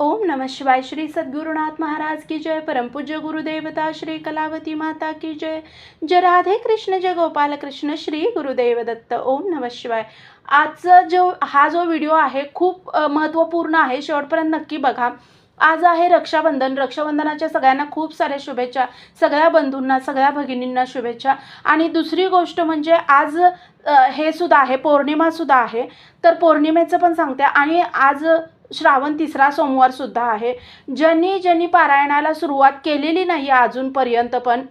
ओम नमः शिवाय श्री सद्गुरुनाथ महाराज की जय परमपूज्य गुरुदेवता श्री कलावती माता की जय। जय राधे कृष्ण जय गोपाल कृष्ण श्री गुरुदेव दत्त ओम नमः शिवाय। आजचा जो हा जो व्हिडिओ आहे खूप महत्त्वपूर्ण आहे शेवटपर्यंत नक्की बघा. आज आहे रक्षाबंधन. रक्षाबंधनाच्या सगळ्यांना खूप साऱ्या शुभेच्छा सगळ्या बंधूंना सगळ्या भगिनींना शुभेच्छा. आणि दुसरी गोष्ट म्हणजे आज हे सुद्धा आहे पौर्णिमासुद्धा आहे. तर पौर्णिमेचं पण सांगते. आणि आज श्रावण तिसरा सोमवार सुद्धा आहे. ज्यांनी ज्यांनी पारायणाला सुरुवात केलेली नाही आहे अजूनपर्यंत पण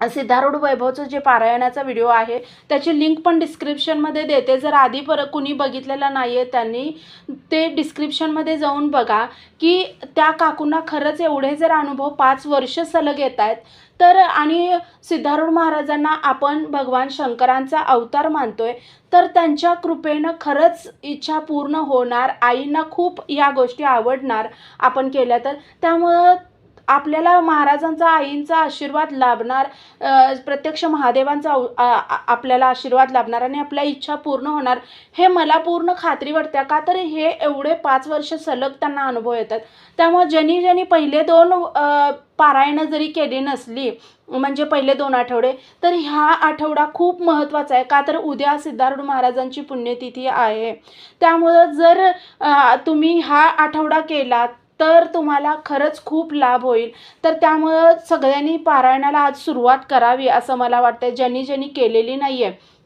सिद्धारूढ वैभवचं जे पारायणाचा व्हिडिओ आहे त्याची लिंक पण डिस्क्रिप्शनमध्ये देते. जर आधी पर कुणी बघितलेलं नाही आहे त्यांनी ते डिस्क्रिप्शनमध्ये जाऊन बघा की त्या काकूंना खरंच एवढे जर अनुभव पाच वर्ष सलग येत आहेत तर आणि सिद्धारूढ महाराजांना आपण भगवान शंकरांचा अवतार मानतोय तर त्यांच्या कृपेनं खरंच इच्छा पूर्ण होणार. आईंना खूप या गोष्टी आवडणार आपण केल्या तर. त्यामुळं आपल्याला महाराजांचा आईंचा आशीर्वाद लाभणार प्रत्यक्ष महादेवांचा आपल्याला आशीर्वाद लाभणार आणि आपल्या इच्छा पूर्ण होणार हे मला पूर्ण खात्री वाटते. का तर हे एवढे पाच वर्ष सलग त्यांना अनुभव येतात. त्यामुळे ज्यांनी ज्यांनी पहिले दोन पारायणं जरी केली नसली म्हणजे पहिले दोन आठवडे तर ह्या आठवडा खूप महत्त्वाचा आहे. का तर उद्या सिद्धारूढ महाराजांची पुण्यतिथी आहे. त्यामुळं जर तुम्ही हा आठवडा केलात तर तुम्हाला खरंच खूप लाभ होईल. तर त्यामुळं सगळ्यांनी पारायणाला आज सुरुवात करावी असं मला वाटतं ज्यांनी ज्यांनी केलेली नाही आहे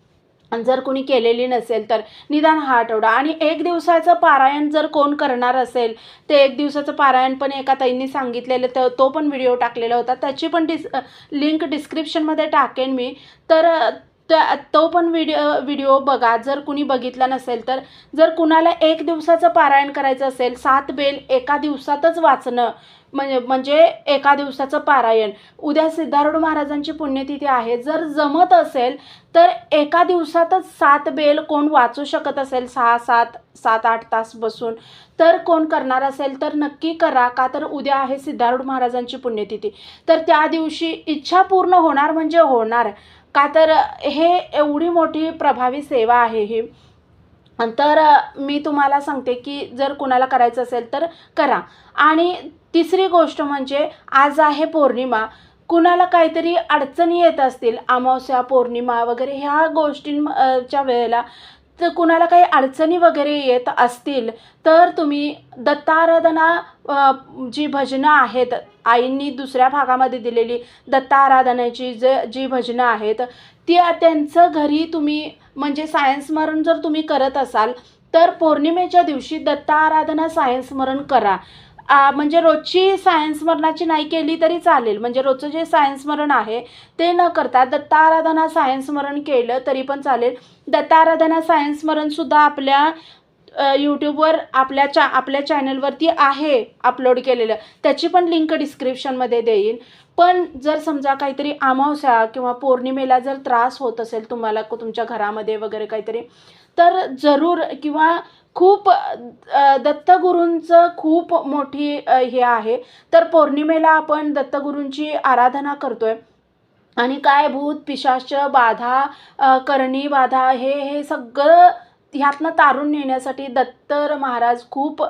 आणि जर कोणी केलेली नसेल तर निदान हा आठवडा. आणि एक दिवसाचं पारायण जर कोण करणार असेल ते एक दिवसाचं पारायण पण एका ताईंनी सांगितलेलं तर तो पण व्हिडिओ टाकलेला होता. त्याची पण डिस लिंक डिस्क्रिप्शनमध्ये टाकेन मी. तर त्या तो पण व्हिडिओ व्हिडिओ बघा. जर कुणी बघितला नसेल तर जर कुणाला एक दिवसाचं पारायण करायचं असेल सात बेल एका दिवसातच वाचणं म्हणजे म्हणजे एका दिवसाचं पारायण. उद्या सिद्धारूढ महाराजांची पुण्यतिथी आहे. जर जमत असेल तर एका दिवसातच सात बेल कोण वाचू शकत असेल? सहा सात सात आठ तास बसून. तर कोण करणार असेल? तर नक्की करा. का तर उद्या आहे सिद्धारूढ महाराजांची पुण्यतिथी. तर त्या दिवशी इच्छा पूर्ण होणार म्हणजे होणार. का तर हे एवढी मोठी प्रभावी सेवा आहे ही. तर मी तुम्हाला सांगते की जर कुणाला करायचं असेल तर करा. आणि तिसरी गोष्ट म्हणजे आज आहे पौर्णिमा. कुणाला काहीतरी अडचणी येत असतील अमावस्या पौर्णिमा वगैरे ह्या गोष्टींच्या वेळेला तर कुणाला काही अडचणी वगैरे येत असतील तर तुम्ही दत्ताराधना जी भजनं आहेत आईंनी दुसऱ्या भागामध्ये दिलेली दत्ताराधनाची जे जी भजनं आहेत ती त्यांचं घरी तुम्ही म्हणजे सायन्समरण जर तुम्ही करत असाल तर पौर्णिमेच्या दिवशी दत्ताराधना सायन्समरण करा. म्हणजे रोजची सायन्समरणाची नाही केली तरी चालेल म्हणजे रोजचं जे सायन्समरण आहे ते न करता दत्ताराधना सायन्समरण केलं तरी पण चालेल. दत्ताराधना सायन्स स्मरणसुद्धा आपल्या यूट्यूबवर आपल्या चा आपल्या चॅनलवरती आहे अपलोड केलेलं. त्याची पण लिंक डिस्क्रिप्शनमध्ये देईन. पण जर समजा काहीतरी अमावस्या किंवा पौर्णिमेला जर त्रास होत असेल तुम्हाला तुमच्या घरामध्ये वगैरे काहीतरी तर जरूर किंवा खूप दत्तगुरूंचं खूप मोठी हे आहे. तर पौर्णिमेला आपण दत्तगुरूंची आराधना करतोय. आणि काय भूत पिशाच बाधा करणी बाधा हे हे सगळं ह्यातनं तारून नेण्यासाठी दत्तर महाराज खूप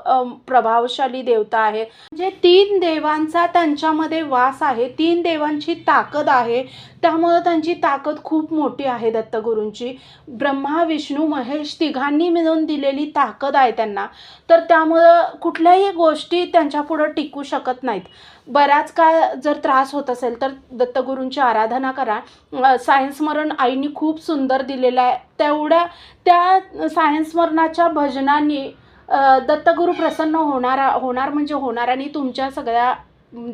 प्रभावशाली देवता आहे. म्हणजे तीन देवांचा त्यांच्यामध्ये वास आहे तीन देवांची ताकद आहे. त्यामुळं त्यांची ताकद खूप मोठी आहे दत्तगुरूंची ब्रह्मा विष्णू महेश तिघांनी मिळून दिलेली ताकद आहे त्यांना. तर त्यामुळं कुठल्याही गोष्टी त्यांच्यापुढं टिकू शकत नाहीत. बराच काळ जर त्रास होत असेल तर दत्तगुरूंची आराधना करा. सायन्समरण आईनी आईने खूप सुंदर दिलेलं आहे. तेवढ्या त्या सायन्समरणाच्या भजनांनी दत्तगुरू प्रसन्न होणार होणार म्हणजे होणार आणि तुमच्या सगळ्या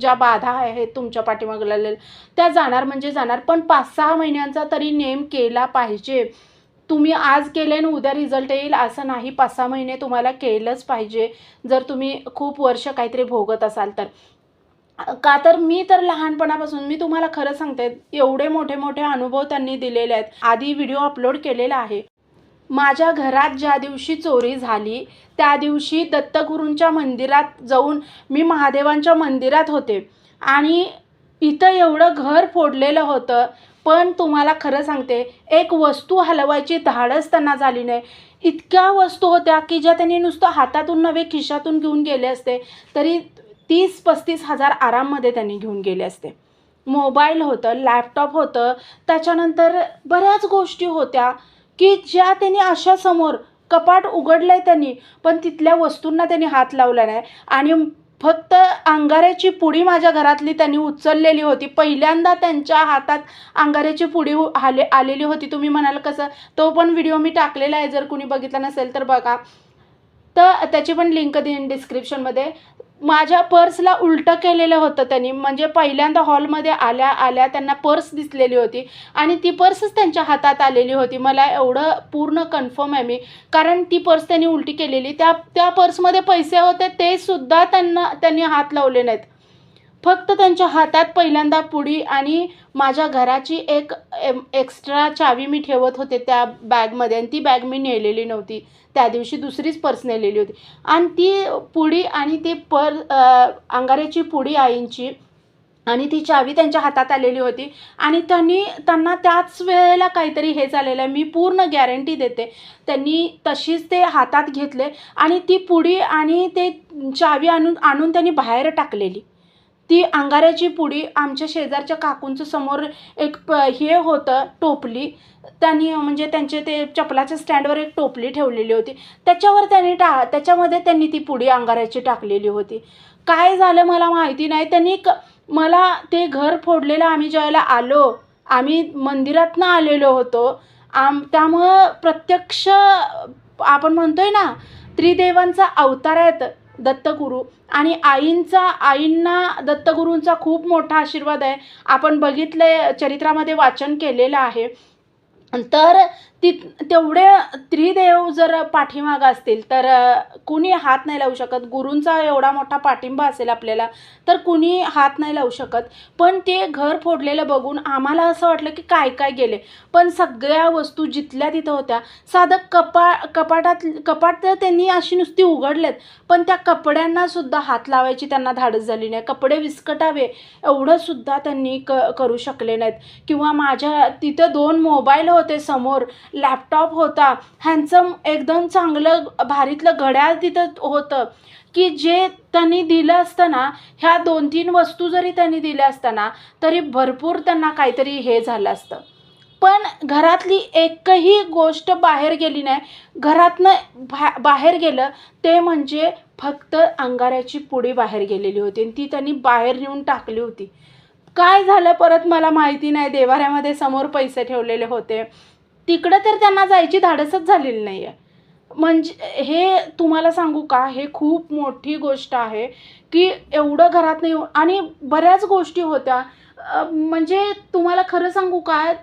ज्या बाधा आहेत तुमच्या पाठीमागलेल्या लागलेल्या त्या जाणार म्हणजे जाणार. पण पाच सहा महिन्यांचा तरी नेम केला पाहिजे. तुम्ही आज केले आणि उद्या रिझल्ट येईल असं नाही. पाच सहा महिने तुम्हाला केलंच पाहिजे. जर तुम्ही खूप वर्ष काहीतरी भोगत असाल तर. का तर मी तर लहानपणापासून मी तुम्हाला खरं सांगते एवढे मोठे मोठे अनुभव त्यांनी दिलेले आहेत. आधी व्हिडिओ अपलोड केलेला आहे. माझ्या घरात ज्या दिवशी चोरी झाली त्या दिवशी दत्तगुरूंच्या मंदिरात जाऊन मी महादेवांच्या मंदिरात होते. आणि इथं एवढं घर फोडलेलं होतं पण तुम्हाला खरं सांगते एक वस्तू हलवायची धाडस त्यांना झाली नाही. इतक्या वस्तू होत्या की ज्या त्यांनी नुसतं हातातून नव्हे खिशातून घेऊन गेले असते तरी तीस पस्तीस हजार आराममध्ये त्यांनी घेऊन गेले असते. मोबाईल होतं लॅपटॉप होतं त्याच्यानंतर बऱ्याच गोष्टी होत्या की ज्या त्यांनी अशा समोर कपाट उघडलं आहे त्यांनी पण तिथल्या वस्तूंना त्यांनी हात लावला नाही. आणि फक्त अंगाऱ्याची पुडी माझ्या घरातली त्यांनी उचललेली होती. पहिल्यांदा त्यांच्या हातात अंगाऱ्याची पुडी उ- आले आलेली होती. तुम्ही म्हणाल कसं? तो पण व्हिडिओ मी टाकलेला आहे. जर कुणी बघितला नसेल तर बघा. तर त्याची पण लिंक देईन डिस्क्रिप्शनमध्ये. माझ्या पर्सला उलटं केलेलं होतं त्यांनी. म्हणजे पहिल्यांदा हॉलमध्ये आल्या आल्या त्यांना पर्स दिसलेली होती आणि ती पर्सच त्यांच्या हातात आलेली होती. मला एवढं पूर्ण कन्फर्म आहे मी. कारण ती पर्स त्यांनी उलटी केलेली. त्या त्या पर्समध्ये पैसे होते ते सुद्धा त्यांना त्यांनी हात लावले नाहीत. फक्त त्यांच्या हातात पहिल्यांदा पुडी आणि माझ्या घराची एक एम- एक्स्ट्रा चावी मी ठेवत होते त्या बॅगमध्ये आणि ती बॅग मी नेलेली नव्हती. त्या दिवशी दुसरीच पर्स लिहिली होती. आणि ती पुडी आणि ती पर अंगाऱ्याची पुडी आईंची आणि ती चावी त्यांच्या हातात आलेली होती. आणि त्यांनी त्यांना त्याच वेळेला काहीतरी हे झालेलं आहे. मी पूर्ण गॅरंटी देते. त्यांनी तशीच ते हातात घेतले आणि ती पुडी आणि ते चावी आणून आणून त्यांनी बाहेर टाकलेली. ती अंगाऱ्याची पुडी आमच्या शेजारच्या काकूंचं समोर एक प हे होतं टोपली. त्यांनी म्हणजे त्यांचे ते चपलाच्या स्टँडवर एक टोपली ठेवलेली होती. त्याच्यावर त्यांनी टा त्याच्यामध्ये त्यांनी ती पुडी अंगाऱ्याची टाकलेली होती. काय झालं मला माहिती नाही. त्यांनी क मला ते घर फोडलेलं आम्ही ज्यावेळेला आलो आम्ही मंदिरातनं आलेलो होतो. आम त्यामुळं प्रत्यक्ष आपण म्हणतोय ना त्रिदेवांचा अवतार आहेत. दत्तगुरू. आणि आईंचा आईंना दत्तगुरूंचा खूप मोठा आशीर्वाद आहे. आपण बघितले चरित्रामध्ये वाचन केलेलं आहे. तर ती तेवढे त्रिदेव जर पाठीमागं असतील तर कुणी हात नाही लावू शकत. गुरूंचा एवढा मोठा पाठिंबा असेल आपल्याला तर कुणी हात नाही लावू शकत. पण ते घर फोडलेलं बघून आम्हाला असं वाटलं की काय काय गेले. पण सगळ्या वस्तू जिथल्या तिथं होत्या. साधं कपा कपाटात कपाट तर त्यांनी अशी नुसती उघडलेत. पण त्या कपड्यांनासुद्धा हात लावायची त्यांना धाडस झाली नाही. कपडे विस्कटावे एवढं सुद्धा त्यांनी क करू शकले नाहीत. किंवा माझ्या तिथं दोन मोबाईल होते समोर. लॅपटॉप होता. ह्यांचं एकदम चांगलं भारीतलं घड्याळ तिथं होतं. की जे त्यांनी दिलं असतं ना ह्या दोन तीन वस्तू जरी त्यांनी दिल्या असताना तरी भरपूर त्यांना काहीतरी हे झालं असतं. पण घरातली एकही गोष्ट बाहेर गेली नाही. घरातनं भा बाहेर गेलं ते म्हणजे फक्त अंगाऱ्याची पुडी बाहेर गेलेली होती आणि ती त्यांनी बाहेर नेऊन टाकली होती. काय झालं परत मला माहिती नाही. देवाऱ्यामध्ये समोर पैसे ठेवलेले होते. तिकडं तर त्यांना जायची धाडसच झालेली नाही आहे म्हणजे हे तुम्हाला सांगू का? हे खूप मोठी गोष्ट आहे की एवढं घरात नाही आणि बऱ्याच गोष्टी होत्या. म्हणजे तुम्हाला खरं सांगू काय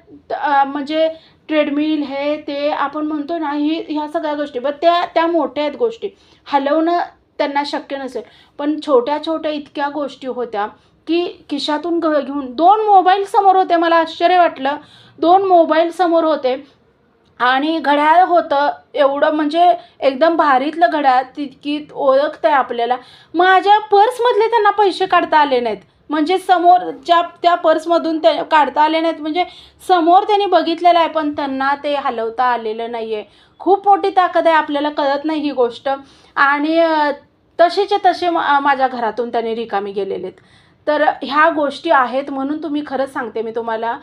म्हणजे ट्रेडमिल हे ते आपण म्हणतो ना ही ह्या सगळ्या गोष्टी. बट त्या त्या मोठ्या आहेत गोष्टी. हलवणं त्यांना शक्य नसेल. पण छोट्या छोट्या इतक्या गोष्टी होत्या की खिशातून घ घेऊन दोन मोबाईल समोर होते. मला आश्चर्य वाटलं. दोन मोबाईल समोर होते. आणि घड्याळ होतं. एवढं म्हणजे एकदम भारीतलं घड्याळ तितकी ओळखतं आहे आपल्याला. माझ्या पर्समधले त्यांना पैसे काढता आले नाहीत. म्हणजे समोर ज्या त्या पर्समधून ते काढता आले नाहीत. म्हणजे समोर त्यांनी बघितलेलं आहे पण त्यांना ते हलवता आलेलं नाही आहे खूप मोठी ताकद आहे आपल्याला कळत नाही ही गोष्ट. आणि तसेच्या तसे मा- माझ्या घरातून त्यांनी रिकामी गेलेले आहेत तर ह्या गोष्टी आहेत म्हणून तुम्ही खरंच सांगते मी तुम्हाला.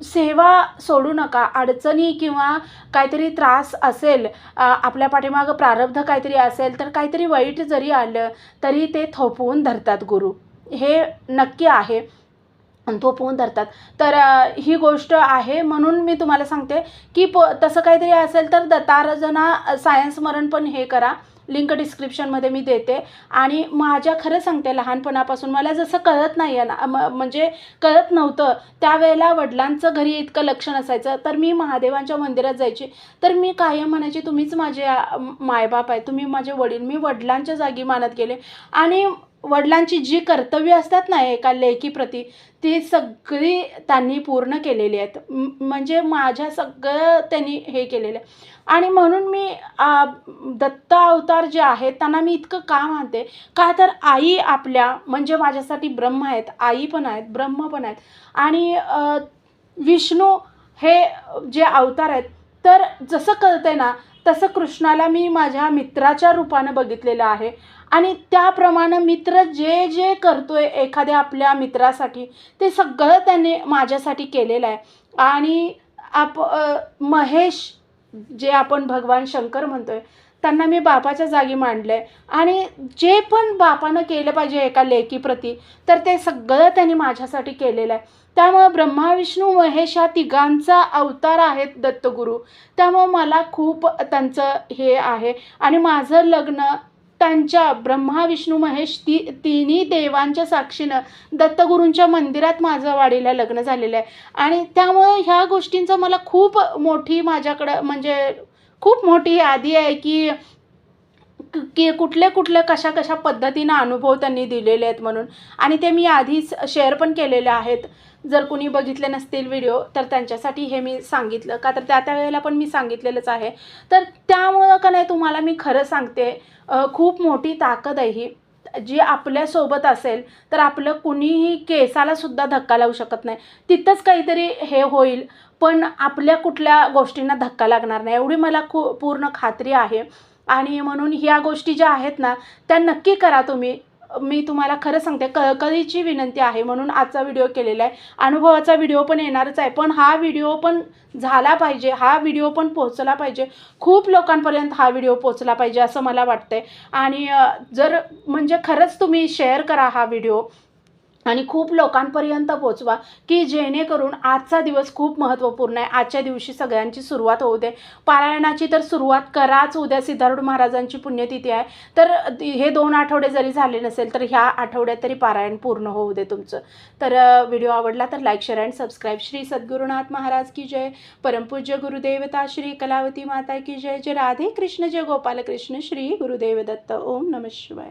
सेवा सोडू नका अडचणी किंवा काहीतरी त्रास असेल आपल्या पाठीमागं प्रारब्ध काहीतरी असेल तर काहीतरी वाईट जरी आलं तरी ते थोपवून धरतात गुरु. हे नक्की आहे. थोपवून धरतात. तर ही गोष्ट आहे. म्हणून मी तुम्हाला सांगते की प तसं काहीतरी असेल तर दत्तारजना सायन्स पण हे करा. लिंक डिस्क्रिप्शनमध्ये मी देते. आणि माझ्या खरं सांगते लहानपणापासून मला जसं कळत नाही आहे ना म्हणजे कळत नव्हतं. त्यावेळेला वडिलांचं घरी इतकं लक्ष नसायचं. तर मी महादेवांच्या मंदिरात जायची. तर मी कायम म्हणायची तुम्हीच माझे मायबाप आहे. तुम्ही माझे वडील मी वडिलांच्या जागी मानत गेले. आणि वडिलांची जी कर्तव्य असतात ना एका लेखीप्रती ती सगळी त्यांनी पूर्ण केलेली आहेत. म्हणजे माझ्या सगळं त्यांनी हे केलेलं आहे. आणि म्हणून मी दत्त अवतार जे आहेत त्यांना मी इतकं का मानते? का तर आई आपल्या म्हणजे माझ्यासाठी ब्रह्म आहेत आई पण आहेत ब्रह्म पण आहेत. आणि विष्णू हे जे अवतार आहेत तर जसं कळतंय ना तसं कृष्णाला मी माझ्या मित्राच्या रूपानं बघितलेलं आहे. आणि त्याप्रमाणे मित्र जे जे करतोय एखाद्या आपल्या मित्रासाठी ते सगळं त्याने माझ्यासाठी केलेलं आहे. आणि आप महेश जे आपण भगवान शंकर म्हणतोय त्यांना मी बापाच्या जागी मांडलं आहे आणि जे पण बापानं केलं पाहिजे एका लेकीप्रती तर ते सगळं त्यांनी माझ्यासाठी केलेलं आहे. त्यामुळं ब्रह्मा विष्णू महेश या तिघांचा अवतार आहेत दत्तगुरू. त्यामुळं मला खूप त्यांचं हे आहे. आणि माझं लग्न त्यांच्या ब्रह्मा विष्णू महेश ती तिन्ही देवांच्या साक्षीनं दत्तगुरूंच्या मंदिरात माझं वाडीला लग्न झालेलं आहे. आणि त्यामुळं ह्या गोष्टींचं मला खूप मोठी माझ्याकडं म्हणजे खूप मोठी यादी आहे की की कुठले कुठले कशा कशा पद्धतीनं अनुभव त्यांनी दिलेले आहेत म्हणून. आणि ते मी आधीच शेअर पण केलेले आहेत. जर कुणी बघितले नसतील व्हिडिओ तर त्यांच्यासाठी हे मी सांगितलं. का तर त्या त्या वेळेला पण मी सांगितलेलंच आहे. तर त्यामुळं का नाही तुम्हाला मी खरं सांगते खूप मोठी ताकद आहे ही. जी आपल्यासोबत असेल तर आपलं कुणीही केसालासुद्धा धक्का लावू शकत नाही. तिथंच काहीतरी हे होईल पण आपल्या कुठल्या गोष्टींना धक्का लागणार नाही. एवढी मला खू पूर्ण खात्री आहे. आणि म्हणून ह्या गोष्टी ज्या आहेत ना त्या नक्की करा तुम्ही. मी तुम्हाला खरं सांगते कळकळीची विनंती आहे म्हणून आजचा व्हिडिओ केलेला आहे. अनुभवाचा व्हिडिओ पण येणारच आहे पण हा व्हिडिओ पण झाला पाहिजे हा व्हिडिओ पण पोहोचला पाहिजे. खूप लोकांपर्यंत हा व्हिडिओ पोहोचला पाहिजे असं मला वाटतंय. आणि जर म्हणजे खरंच तुम्ही शेअर करा हा व्हिडिओ आणि खूप लोकांपर्यंत पोचवा की जेणेकरून आजचा दिवस खूप महत्त्वपूर्ण आहे. आजच्या दिवशी सगळ्यांची सुरुवात होऊ दे. पारायणाची तर सुरुवात कराच उद्या सिद्धारूढ महाराजांची पुण्यतिथी आहे. तर हे दोन आठवडे जरी झाले नसेल तर ह्या आठवड्यात तरी पारायण पूर्ण होऊ दे तुमचं. तर व्हिडिओ आवडला तर like share and subscribe. Shri Sadgurunath Maharaj की जय. परमपूज्य गुरुदेवता श्री कलावती माता की जय. जय राधे कृष्ण जय गोपाल कृष्ण श्री गुरुदेव दत्त. ओम नम शिवाय.